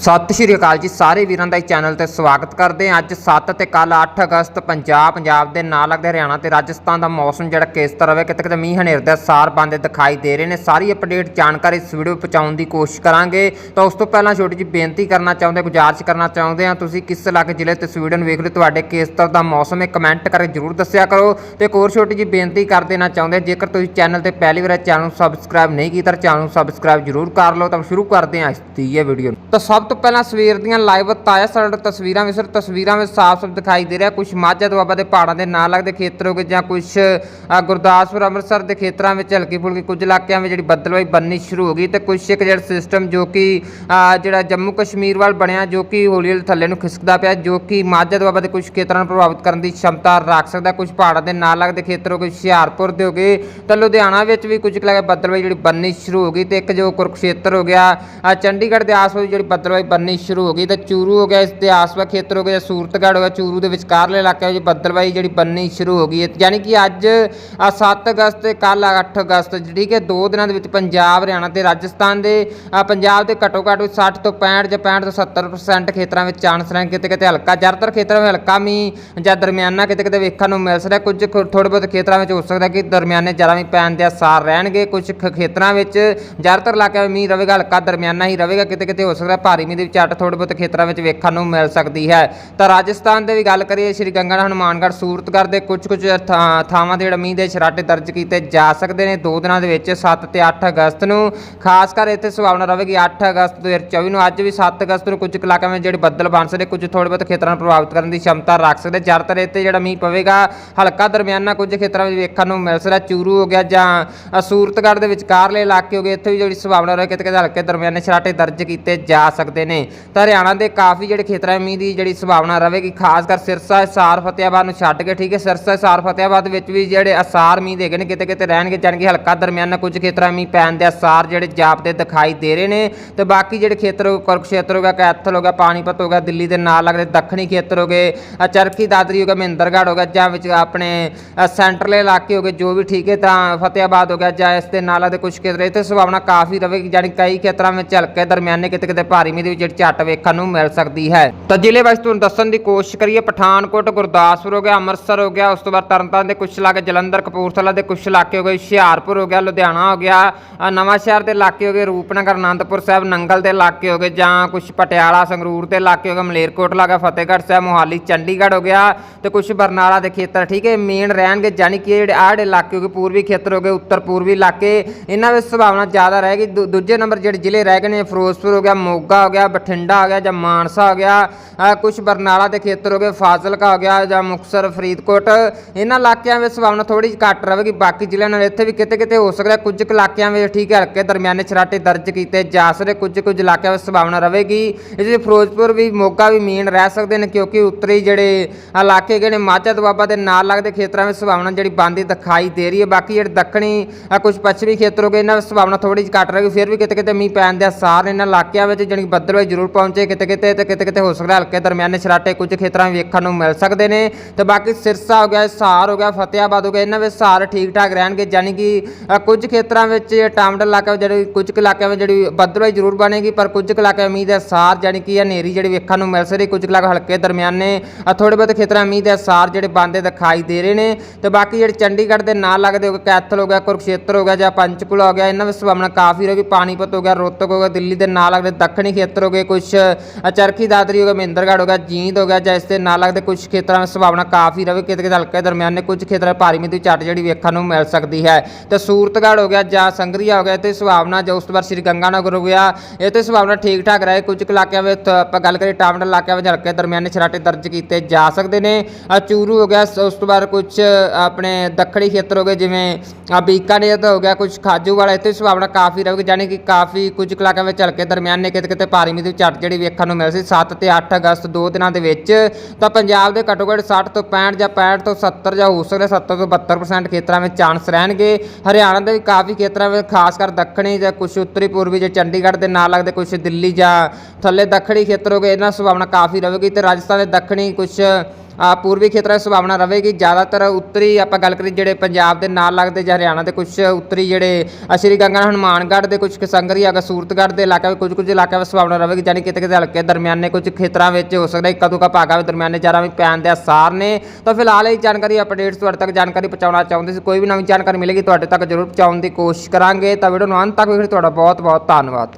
ਸਤਿ ਸ਼੍ਰੀ ਅਕਾਲ ਜੀ ਸਾਰੇ ਵੀਰਾਂ ਦਾ ਇਸ ਚੈਨਲ ਤੇ ਸਵਾਗਤ ਕਰਦੇ ਹਾਂ। ਅੱਜ 7 ਤੇ ਕੱਲ 8 ਅਗਸਤ ਪੰਜਾਬ ਪੰਜਾਬ ਦੇ ਨਾਲ ਲੱਗਦੇ ਹਰਿਆਣਾ ਤੇ ਰਾਜਸਥਾਨ ਦਾ ਮੌਸਮ ਜਿਹੜਾ ਕਿਸ ਤਰ੍ਹਾਂ ਹੋਵੇ ਕਿਤੇ ਕਿਤੇ ਮੀਂਹ ਹਨੇਰ ਦਾ ਸਾਰ ਬੰਦੇ ਦਿਖਾਈ ਦੇ ਰਹੇ ਨੇ। ਸਾਰੀ ਅਪਡੇਟ ਜਾਣਕਾਰੀ ਇਸ ਵੀਡੀਓ ਪਹੁੰਚਾਉਣ ਦੀ ਕੋਸ਼ਿਸ਼ ਕਰਾਂਗੇ। ਤਾਂ ਉਸ ਤੋਂ ਪਹਿਲਾਂ ਛੋਟੀ ਜਿਹੀ ਬੇਨਤੀ ਕਰਨਾ ਚਾਹੁੰਦੇ ਗੁਜ਼ਾਰਿਸ਼ ਕਰਨਾ ਚਾਹੁੰਦੇ ਹਾਂ। ਤੁਸੀਂ ਕਿਸ ਇਲਾਕੇ ਜ਼ਿਲ੍ਹੇ ਤੇ ਇਸ ਵੇਖ ਰਹੇ ਤੁਹਾਡੇ ਕਿਸ ਤਰ੍ਹਾਂ ਦਾ ਮੌਸਮ ਹੈ ਕਮੈਂਟ ਕਰਕੇ ਜਰੂਰ ਦੱਸਿਆ ਕਰੋ। ਤੇ ਇੱਕ ਹੋਰ ਛੋਟੀ ਜਿਹੀ ਬੇਨਤੀ ਕਰ ਦੇਣਾ ਚਾਹੁੰਦੇ ਹਾਂ, ਜੇਕਰ ਤੁਸੀਂ ਚੈਨਲ ਤੇ ਪਹਿਲੀ ਵਾਰ ਚੈਨਲ ਨੂੰ ਸਬਸਕ੍ਰਾਈਬ ਨਹੀਂ ਕੀਤਾ ਤਾਂ ਚੈਨਲ ਨੂੰ ਸਬਸਕ੍ਰਾਈਬ ਜਰੂਰ ਕਰ ਲਓ। ਤਾਂ ਸ਼ੁਰੂ ਕਰਦੇ ਹਾਂ ਇਸ ਦੀ ਇਹ ਵੀਡੀਓ ਤਾਂ ਸਭ ਤੋਂ ਪਹਿਲਾਂ ਸਵੇਰ ਦੀਆਂ ਲਾਈਵ ਤਾਜ਼ਾ ਸੜਕ ਤਸਵੀਰਾਂ ਵਿੱਚ, ਸਰ, ਤਸਵੀਰਾਂ ਵਿੱਚ ਸਾਫ਼-ਸਾਫ਼ ਦਿਖਾਈ ਦੇ ਰਿਹਾ। ਕੁਝ ਮਾਝਾ ਦੁਆਬਾ ਦੇ ਪਹਾੜਾਂ ਦੇ ਨਾਲ ਲੱਗਦੇ ਖੇਤਰ ਹੋ ਗਏ ਜਾਂ ਕੁਝ ਗੁਰਦਾਸਪੁਰ, ਅੰਮ੍ਰਿਤਸਰ ਦੇ ਖੇਤਰਾਂ ਵਿੱਚ ਹਲਕੀ ਫੁਲਕੀ ਕੁਝ ਇਲਾਕਿਆਂ ਵਿੱਚ ਜਿਹੜੀ ਬੱਦਲਵਾਈ ਬੰਨੀ ਸ਼ੁਰੂ ਹੋ ਗਈ ਤੇ ਕੁਝ ਇੱਕ ਜਿਹੜਾ ਸਿਸਟਮ ਜੋ ਕਿ ਜਿਹੜਾ ਜੰਮੂ ਕਸ਼ਮੀਰ ਵੱਲ ਬਣਿਆ, ਜੋ ਕਿ ਹੌਲੀ ਹੌਲੀ ਥੱਲੇ ਨੂੰ ਖਿਸਕਦਾ ਪਿਆ, ਜੋ ਕਿ ਮਾਝਾ ਦੁਆਬਾ ਦੇ ਕੁਝ ਖੇਤਰਾਂ ਨੂੰ ਪ੍ਰਭਾਵਿਤ ਕਰਨ ਦੀ ਸ਼ਮਤਾ ਰੱਖ ਸਕਦਾ। ਕੁਝ ਪਹਾੜਾਂ ਦੇ ਨਾਲ ਲੱਗਦੇ ਖੇਤਰ ਹੋ ਗਏ, ਹੁਸ਼ਿਆਰਪੁਰ ਦੇ ਹੋ ਗਏ, ਤਾਂ ਲੁਧਿਆਣਾ ਵਿੱਚ ਵੀ ਕੁਝ ਕੁ ਬੱਦਲਵਾਈ ਜਿਹੜੀ ਬੰਨੀ ਸ਼ੁਰੂ ਹੋ ਗਈ ਤੇ ਇੱਕ ਜੋ ਕੁਰਕਸ਼ੇਤਰ ਹੋ ਗਿਆ ਚੰਡੀਗੜ੍ਹ ਦੇ ਆਸ-ਪਾਸ ਜਿਹੜੀ ਬੱਦਲਵਾਈ ਬੰਨੀ ਸ਼ੁਰੂ ਹੋ ਗਈ ਤੇ ਚੂਰੂ ਹੋ ਗਿਆ ਇਸ ਦੇ ਆਸ-ਪਾਸ ਖੇਤਰ ਹੋ ਗਿਆ ਸੂਰਤਗੜ੍ਹ ਹੋ ਗਿਆ ਚੂਰੂ ਦੇ ਵਿਚਕਾਰਲੇ ਇਲਾਕਿਆਂ ਵਿੱਚ ਬੱਦਲਵਾਈ ਜਿਹੜੀ ਬੰਨੀ ਸ਼ੁਰੂ ਹੋ ਗਈ ਹੈ। ਯਾਨੀ ਕਿ ਅੱਜ ਅ, 7 ਅਗਸਤ ਤੇ ਕੱਲ 8 ਅਗਸਤ ਜਿਹੜੀ ਕਿ ਦੋ ਦਿਨਾਂ ਦੇ ਵਿੱਚ ਪੰਜਾਬ ਹਰਿਆਣਾ ਤੇ ਰਾਜਸਥਾਨ ਦੇ ਪੰਜਾਬ ਦੇ ਘੱਟੋ ਘੱਟ 60 ਤੋਂ 65 ਜਾਂ 65 ਤੋਂ 70% ਖੇਤਰਾਂ ਵਿੱਚ ਚਾਂਸ ਰਹਿਣ ਕਿਤੇ ਕਿਤੇ ਹਲਕਾ ਜ਼ਿਆਦਾਤਰ ਖੇਤਰਾਂ ਵਿੱਚ ਹਲਕਾ ਮੀਂਹ ਜਾਂ ਦਰਮਿਆਨਾ ਕਿਤੇ ਕਿਤੇ ਵੇਖਣ ਨੂੰ ਮਿਲ ਸਕਦਾ ਕੁਝ ਥੋੜੇ ਬਹੁਤ ਖੇਤਰਾਂ ਵਿੱਚ ਹੋ ਸਕਦਾ ਕਿ ਦਰਮਿਆਨੇ ਜ਼ਿਆਦਾ ਮੀਂਹ ਪੈਣ ਦੇ ਆਸਾਰ ਰਹਿਣਗੇ ਕੁਝ ਖੇਤਰਾਂ ਵਿੱਚ ਜ਼ਿਆਦਾਤਰ ਇਲਾਕਿਆਂ ਵਿੱਚ ਮੀਂਹ ਰਹੇਗਾ ਹਲਕਾ ਦਰਮਿਆਨਾ ਹੀ ਰਹੇਗਾ ਕਿਤੇ ਕਿਤੇ ਹੋ ਸਕਦਾ ਭਾਰੀ ਭਾਰੀ ਦੀ ਝੱਟ ਥੋੜੇ ਬਹੁਤ ਖੇਤਰਾਂ ਵਿੱਚ ਵੇਖਣ ਨੂੰ ਮਿਲ ਸਕਦੀ ਹੈ। ਤਾਂ ਰਾਜਸਥਾਨ ਦੇ ਵੀ ਗੱਲ ਕਰੀਏ, ਸ਼੍ਰੀ ਗੰਗਾਨਗਰ, ਹਨੂਮਾਨਗੜ੍ਹ, ਸੂਰਤਗੜ੍ਹ ਦੇ ਕੁਝ ਕੁਝ ਥਾਵਾਂ ਤੇ ਮੀਂਹ ਦੇ ਛਰਾਟੇ ਦਰਜ ਕੀਤੇ ਜਾ ਸਕਦੇ ਨੇ। ਦੋ ਦਿਨਾਂ ਦੇ ਵਿੱਚ 7 ਤੇ 8 ਅਗਸਤ ਨੂੰ, ਖਾਸ ਕਰ ਇੱਥੇ ਸੰਭਾਵਨਾ ਰਹੇਗੀ 8 ਅਗਸਤ 2024 ਨੂੰ। ਅੱਜ ਵੀ 7 ਅਗਸਤ ਨੂੰ ਕੁਝ ਇਲਾਕਿਆਂ ਵਿੱਚ ਜਿਹੜੇ ਬੱਦਲ ਬਣ ਸਕਦੇ, ਕੁਝ ਥੋੜੇ ਬਹੁਤ ਖੇਤਰਾਂ ਨੂੰ ਪ੍ਰਭਾਵਿਤ ਕਰਨ ਦੀ ਸ਼ਮਤਾ ਰੱਖ ਸਕਦੇ। ਜ਼ਿਆਦਾਤਰ ਇੱਥੇ ਜਿਹੜਾ ਮੀਂਹ ਪਵੇਗਾ, ਹਲਕਾ ਦਰਮਿਆਨਾ ਕੁਝ ਖੇਤਰਾਂ ਵਿੱਚ ਵੇਖਣ ਨੂੰ ਮਿਲ ਸਕਦਾ। ਚੂਰੂ ਹੋ ਗਿਆ ਜਾਂ ਸੂਰਤਗੜ੍ਹ ਦੇ ਵਿਚਕਾਰਲੇ ਇਲਾਕੇ ਹੋ ਗਏ, ਇੱਥੇ ਵੀ ਜਿਹੜੀ ਸੰਭਾਵਨਾ ਰਹੇ ਕਿਤੇ ਕਿਤੇ ਹਲਕੇ ਦਰਮਿਆਨੇ ਛਰਾਟੇ ਦਰਜ ਕੀਤੇ ਜਾ ਸਕਦੇ ਨੇ। ਤਾਂ ਹਰਿਆਣਾ ਦੇ ਕਾਫੀ ਜਿਹੜੇ ਖੇਤਰਾਂ ਮੀਂਹ ਦੀ ਜਿਹੜੀ ਸੰਭਾਵਨਾ ਰਹੇਗੀ ਖਾਸ ਕਰ ਸਿਰਸਾ ਸਾਰ ਫਤਿਆਬਾਦ ਨੂੰ ਛੱਡ ਕੇ ਠੀਕ ਹੈ ਸਿਰਸਾ ਸਾਰ ਫਤਿਆਬਾਦ ਵਿੱਚ ਵੀ ਜਿਹੜੇ ਅਸਾਰ ਮੀਂਹ ਦੇ ਗਏ ਨੇ ਕਿਤੇ ਕਿਤੇ ਰਹਿਣਗੇ ਜਾਣਗੇ ਹਲਕਾ ਦਰਮਿਆਨਾ ਕੁਝ ਖੇਤਰਾਂ ਮੀਂਹ ਪੈਣ ਦੇ ਅਸਾਰ ਜਿਹੜੇ ਜਾਪਦੇ ਦਿਖਾਈ ਦੇ ਰਹੇ ਨੇ। ਤੇ ਬਾਕੀ ਜਿਹੜੇ ਖੇਤਰ ਹੋ- ਕੁਰਕਸ਼ੇਤਰ ਹੋ ਗਿਆ ਕੈਥਲ ਹੋ ਗਿਆ ਪਾਣੀਪਤ ਹੋ ਗਿਆ ਦਿੱਲੀ ਦੇ ਨਾਲ ਲੱਗਦੇ ਦੱਖਣੀ ਖੇਤਰ ਹੋ ਗਏ ਅ, ਚਰਖੀ ਦਾਦਰੀ ਹੋ ਗਿਆ ਮਹਿੰਦਰਗੜ੍ਹ ਹੋ ਗਿਆ ਜਾਂ ਵਿੱਚ ਆਪਣੇ ਸੈਂਟਰਲ ਇਲਾਕੇ ਹੋ ਗਏ ਜੋ ਵੀ ਠੀਕ ਹੈ ਤਾਂ ਫਤਿਆਬਾਦ ਹੋ ਗਿਆ ਜਾਂ ਇਸ ਦੇ ਨਾਲ ਦੇ ਕੁਝ ਖੇਤਰ ਇੱਥੇ ਸੰਭਾਵਨਾ ਕਾਫੀ ਰਹੇਗੀ ਜਾਣੀ ਕਈ ਖੇਤਰਾਂ ਵਿੱਚ ਹਲਕੇ ਦਰਮਿਆਨੇ ਕਿਤੇ ਕਿਤੇ ਭਾਰੀ ਮੀਂਹ ਦੀ ਵੀ ਜਿਹੜੀ ਝੱਟ ਵੇਖਣ ਨੂੰ ਮਿਲ ਸਕਦੀ ਹੈ। ਤਾਂ ਜ਼ਿਲ੍ਹੇ ਵਾਈਜ਼ ਤੁਹਾਨੂੰ ਦੱਸਣ ਦੀ ਕੋਸ਼ਿਸ਼ ਕਰੀਏ ਪਠਾਨਕੋਟ ਗੁਰਦਾਸਪੁਰ ਹੋ ਗਿਆ ਅੰਮ੍ਰਿਤਸਰ ਹੋ ਗਿਆ ਉਸ ਤੋਂ ਬਾਅਦ ਤਰਨਤਾਰਨ ਦੇ ਕੁਝ ਇਲਾਕੇ ਜਲੰਧਰ ਕਪੂਰਥਲਾ ਦੇ ਕੁਝ ਇਲਾਕੇ ਹੋ ਗਏ ਹੁਸ਼ਿਆਰਪੁਰ ਹੋ ਗਿਆ ਲੁਧਿਆਣਾ ਹੋ ਗਿਆ ਅ, ਨਵਾਂ ਸ਼ਹਿਰ ਦੇ ਇਲਾਕੇ ਹੋ ਗਏ ਰੂਪਨਗਰ ਆਨੰਦਪੁਰ ਸਾਹਿਬ ਨੰਗਲ ਦੇ ਇਲਾਕੇ ਹੋ ਗਏ ਜਾਂ ਕੁਝ ਪਟਿਆਲਾ ਸੰਗਰੂਰ ਦੇ ਇਲਾਕੇ ਹੋ ਗਏ ਮਲੇਰਕੋਟਲਾ ਗਿਆ ਫਤਿਹਗੜ੍ਹ ਸਾਹਿਬ ਮੋਹਾਲੀ ਚੰਡੀਗੜ੍ਹ ਹੋ ਗਿਆ ਤੇ ਕੁਝ ਬਰਨਾਲਾ ਦੇ ਖੇਤਰ ਠੀਕ ਹੈ ਮੇਨ ਰਹਿਣਗੇ ਜਾਨੀ ਕਿ ਜਿਹੜੇ ਆਹ ਇਲਾਕੇ ਹੋ ਗਏ ਪੂਰਬੀ ਖੇਤਰ ਹੋ ਗਏ ਉੱਤਰ ਪੂਰਬੀ ਇਲਾਕੇ ਇਹਨਾਂ ਵਿੱਚ ਸੰਭਾਵਨਾ ਜ਼ਿਆਦਾ ਰਹੇਗੀ ਦੂ- ਦੂਜੇ ਨੰਬਰ ਜਿਹੜੇ ਜ਼ਿਲ੍ਹੇ ਰਹਿ ਗਏ ਨੇ ਫਿਰੋਜ਼ਪੁਰ ਹੋ ਗਿਆ ਮੋਗਾ ਹੋ ਗਿਆ ਬਠਿੰਡਾ ਹੋ ਗਿਆ ਜਾਂ ਮਾਨਸਾ ਹੋ ਗਿਆ ਕੁਝ ਬਰਨਾਲਾ ਦੇ ਖੇਤਰ ਹੋ ਗਏ ਫਾਜ਼ਿਲਕਾ ਹੋ ਗਿਆ ਜਾਂ ਮੁਕਤਸਰ ਫਰੀਦਕੋਟ ਇਹਨਾਂ ਇਲਾਕਿਆਂ ਵਿੱਚ ਸੰਭਾਵਨਾ ਥੋੜੀ ਜਿਹੀ ਘੱਟ ਰਹੇਗੀ ਬਾਕੀ ਜ਼ਿਲ੍ਹਿਆਂ ਨਾਲ ਇੱਥੇ ਵੀ ਕਿਤੇ ਕਿਤੇ ਹੋ ਸਕਦਾ ਕੁਝ ਕੁ ਇਲਾਕਿਆਂ ਵਿੱਚ ਠੀਕ ਹੈ ਹਲਕੇ ਦਰਮਿਆਨੇ ਛਰਾਟੇ ਦਰਜ ਕੀਤੇ ਜਾ ਸਕਦੇ ਕੁਝ ਕੁਝ ਇਲਾਕਿਆਂ ਵਿੱਚ ਸੰਭਾਵਨਾ ਰਹੇਗੀ ਇਸ ਵਿੱਚ ਫਿਰੋਜ਼ਪੁਰ ਵੀ ਮੋਗਾ ਵੀ ਮੇਨ ਰਹਿ ਸਕਦੇ ਨੇ ਕਿਉਂਕਿ ਉੱਤਰੀ ਜਿਹੜੇ ਇਲਾਕੇ ਹੈਗੇ ਨੇ ਮਾਝਾ ਦੁਆਬਾ ਦੇ ਨਾਲ ਲੱਗਦੇ ਖੇਤਰਾਂ ਵਿੱਚ ਸੰਭਾਵਨਾ ਜਿਹੜੀ ਬੰਦੀ ਦਿਖਾਈ ਦੇ ਰਹੀ ਹੈ ਬਾਕੀ ਜਿਹੜੇ ਦੱਖਣੀ ਅ, ਕੁਝ ਪੱਛਮੀ ਖੇਤਰ ਹੋ ਗਏ ਇਹਨਾਂ ਵਿੱਚ ਸੰਭਾਵਨਾ ਥੋੜੀ ਜਿਹੀ ਘੱਟ ਰਹੇਗੀ ਫਿਰ ਵੀ ਕਿਤੇ ਕਿਤੇ ਮੀਂਹ ਪੈਣ ਦੇ ਆਸਾਰ ਇਹਨਾਂ ਇਲਾਕਿਆਂ ਵਿੱਚ ਜਿਹੜੀ ਬੱਦਲਵਾਈ ਜ਼ਰੂਰ ਪਹੁੰਚੇ ਕਿਤੇ ਕਿਤੇ ਤੇ ਕਿਤੇ ਕਿਤੇ ਹੋ ਸਕਦਾ ਹਲਕੇ ਦਰਮਿਆਨੇ ਛਰਾਟੇ ਕੁਝ ਖੇਤਰਾਂ ਵਿੱਚ ਵੇਖਣ ਨੂੰ ਮਿਲ ਸਕਦੇ ਨੇ। ਤੇ ਬਾਕੀ ਸਿਰਸਾ ਹੋ ਗਿਆ ਸਾਰ ਹੋ ਗਿਆ ਫਤਿਆਬਾਦ ਹੋ ਗਿਆ ਇਹਨਾਂ ਵਿੱਚ ਸਾਰ ਠੀਕ ਠਾਕ ਰਹਿਣਗੇ ਯਾਨੀ ਕਿ ਕੁਝ ਖੇਤਰਾਂ ਵਿੱਚ ਟਾਮਡ ਇਲਾਕਾ ਵਿੱਚ ਜਿਹੜੀ ਕੁਝ ਕੁ ਇਲਾਕਿਆਂ ਵਿੱਚ ਜਿਹੜੀ ਬੱਦਲਵਾਈ ਜ਼ਰੂਰ ਬਣੇਗੀ ਪਰ ਕੁਝ ਕੁ ਇਲਾਕਿਆਂ ਵਿੱਚ ਮੀਂਹ ਦੇ ਸਾਰ ਯਾਨੀ ਕਿ ਹਨੇਰੀ ਜਿਹੜੀ ਵੇਖਣ ਨੂੰ ਮਿਲ ਸਕਦੀ ਕੁਝ ਕੁ ਇਲਾਕੇ ਹਲਕੇ ਦਰਮਿਆਨੇ ਅ, ਥੋੜੇ ਬਹੁਤ ਖੇਤਰਾਂ ਵਿੱਚ ਮੀਂਹ ਦੇ ਸਾਰ ਜਿਹੜੇ ਬੰਦੇ ਦਿਖਾਈ ਦੇ ਰਹੇ ਨੇ। ਤੇ ਬਾਕੀ ਜਿਹੜੇ ਚੰਡੀਗੜ੍ਹ ਦੇ ਨਾਲ ਲੱਗਦੇ ਹੋ ਗਏ ਕੈਥਲ ਹੋ ਗਿਆ ਕੁਰਕਸ਼ੇਤਰ ਹੋ ਗਿਆ ਜਾਂ ਪੰਚਕੂਲਾ ਹੋ ਗਿਆ ਇਹਨਾਂ ਵਿੱਚ ਸੰਭਾਵਨਾ ਕਾਫੀ ਰਹੇਗੀ ਪਾਣੀਪਤ ਹੋ ਗਿਆ ਰੋਹਤਕ ਹੋ ਗਿਆ ਦਿੱਲੀ ਦੇ ਨਾਲ ਲੱਗਦੇ ਦੱਖਣੀ ਖੇਤਰ ਹੋ ਗਏ ਕੁਝ ਅ, ਚਰਖੀ ਦਾਦਰੀ ਹੋ ਗਿਆ ਮਹਿੰਦਰਗੜ੍ਹ ਹੋ ਗਿਆ ਜੀਂਦ ਹੋ ਗਿਆ ਜਾਂ ਇਸ ਨਾਲ ਲੱਗਦੇ ਕੁਝ ਖੇਤਰਾਂ ਵਿੱਚ ਸੰਭਾਵਨਾ ਕਾਫੀ ਰਹੇ ਕਿਤੇ ਕਿਤੇ ਹਲਕੇ ਦਰਮਿਆਨੇ ਕੁਝ ਖੇਤਰਾਂ 'ਚ ਭਾਰੀ ਮੀਂਹ ਝੱਟ ਜਿਹੜੀ ਵੇਖਣ ਨੂੰ ਮਿਲ ਸਕਦੀ ਹੈ। ਤੇ ਸੂਰਤਗੜ੍ਹ ਹੋ ਗਿਆ ਜਾਂ ਸੰਗਰੀਆ ਹੋ ਗਿਆ ਤੇ ਸੰਭਾਵਨਾ ਜੋ ਉਸ ਤੋਂ ਬਾਅਦ ਸ਼੍ਰੀ ਗੰਗਾਨਗਰ ਹੋ ਗਿਆ ਇਹ ਤੇ ਸੰਭਾਵਨਾ ਠੀਕ ਠਾਕ ਰਹੇ ਕੁਝ ਕੁ ਇਲਾਕਿਆਂ ਵਿੱਚ ਆਪਾਂ ਗੱਲ ਕਰੀਏ ਟਾਮਡ ਇਲਾਕਿਆਂ ਵਿੱਚ ਹਲਕੇ ਦਰਮਿਆਨੇ ਛਰਾਟੇ ਦਰਜ ਕੀਤੇ ਜਾ ਸਕਦੇ ਨੇ। ਅ, ਚੂਰੂ ਹੋ ਗਿਆ ਉਸ ਤੋਂ ਬਾਅਦ ਕੁਝ ਆਪਣੇ ਦੱਖਣੀ ਖੇਤਰ ਹੋ ਗਏ ਜਿਵੇਂ ਆ ਬੀਕਾਨੇਰ ਦਾ ਹੋ ਗਿਆ ਕੁਝ ਖਾਜੂ ਵਾਲਾ ਇੱਥੇ ਸੰਭਾਵਨਾ ਕਾਫੀ ਰਹੇਗੀ ਜਾਨੀ ਕਿ ਕਾਫੀ ਕੁਝ ਕੁ ਇਲਾਕਿਆਂ ਵਿੱਚ ਹਲਕੇ ਦਰਮਿਆਨ ਨੇ ਕਿਤੇ ਕਿਤੇ ਭਾਰੀ ਮੀਂਹ ਦੀ ਝੱਟ ਜਿਹੜੀ ਵੇਖਣ ਨੂੰ ਮਿਲ ਸੀ 7 ਤੇ 8 ਅਗਸਤ ਦੋ ਦਿਨਾਂ ਦੇ ਵਿੱਚ। ਤਾਂ ਪੰਜਾਬ ਦੇ ਘੱਟੋ ਘੱਟ 60 ਤੋਂ 65 ਜਾਂ 65 ਤੋਂ 70 ਜਾਂ ਹੋ ਸਕਦਾ 70 ਤੋਂ 72% ਖੇਤਰਾਂ ਵਿੱਚ ਚਾਂਸ ਰਹਿਣਗੇ। ਹਰਿਆਣਾ ਦੇ ਵੀ ਕਾਫੀ ਖੇਤਰਾਂ ਵਿੱਚ, ਖਾਸ ਕਰ ਦੱਖਣੀ ਜਾਂ ਕੁਝ ਉੱਤਰੀ ਪੂਰਬੀ ਜਾਂ ਚੰਡੀਗੜ੍ਹ ਦੇ ਨਾਲ ਲੱਗਦੇ ਕੁਝ ਦਿੱਲੀ ਜਾਂ ਥੱਲੇ ਦੱਖਣੀ ਖੇਤਰ ਹੋ ਗਏ, ਇਹਨਾਂ ਸੰਭਾਵਨਾ ਕਾਫੀ ਰਹੇਗੀ। ਤੇ ਰਾਜਸਥਾਨ ਦੇ ਦੱਖਣੀ ਕੁਝ ਪੂਰਬੀ ਖੇਤਰਾਂ ਦੀ ਸੰਭਾਵਨਾ ਰਹੇਗੀ ਜ਼ਿਆਦਾਤਰ ਉੱਤਰੀ ਆਪਾਂ ਗੱਲ ਕਰੀ ਜਿਹੜੇ ਪੰਜਾਬ ਦੇ ਨਾਲ ਲੱਗਦੇ ਜਾਂ ਹਰਿਆਣਾ ਦੇ ਕੁਝ ਉੱਤਰੀ ਜਿਹੜੇ ਸ਼੍ਰੀ ਗੰਗਾ ਹਨੂਮਾਨਗੜ੍ਹ ਦੇ ਕੁਝ ਕਿਸੰਗਰੀ ਅਗਾ ਸੂਰਤਗੜ੍ਹ ਦੇ ਇਲਾਕੇ ਵਿੱਚ ਕੁਝ ਕੁਝ ਇਲਾਕਿਆਂ ਵਿੱਚ ਸੰਭਾਵਨਾ ਰਹੇਗੀ ਜਾਨੀ ਕਿਤੇ ਕਿਤੇ ਹਲਕੇ ਦਰਮਿਆਨੇ ਕੁਝ ਖੇਤਰਾਂ ਵਿੱਚ ਹੋ ਸਕਦਾ, ਇੱਕ ਕਦੋਂ ਕਾ ਭਾਗਾ ਵਿੱਚ ਦਰਮਿਆਨੇ ਜ਼ਿਆਦਾ ਵਿੱਚ ਪੈਣ ਦੇ ਆਸਾਰ ਨੇ। ਤਾਂ ਫਿਲਹਾਲ ਇਹ ਜਾਣਕਾਰੀ ਅਪਡੇਟਸ ਤੁਹਾਡੇ ਤੱਕ, ਜਾਣਕਾਰੀ ਪਹੁੰਚਾਉਣਾ ਚਾਹੁੰਦੇ ਸੀ। ਕੋਈ ਵੀ ਨਵੀਂ ਜਾਣਕਾਰੀ ਮਿਲੇਗੀ, ਤੁਹਾਡੇ ਤੱਕ ਜ਼ਰੂਰ ਪਹੁੰਚਾਉਣ ਦੀ ਕੋਸ਼ਿਸ਼ ਕਰਾਂਗੇ। ਤਾਂ ਵੀਡੀਓ ਨੂੰ ਅੰਤ ਤੱਕ ਵੇਖਣ ਤੁਹਾਡਾ ਬਹੁਤ ਬਹੁਤ ਧੰਨਵਾਦ।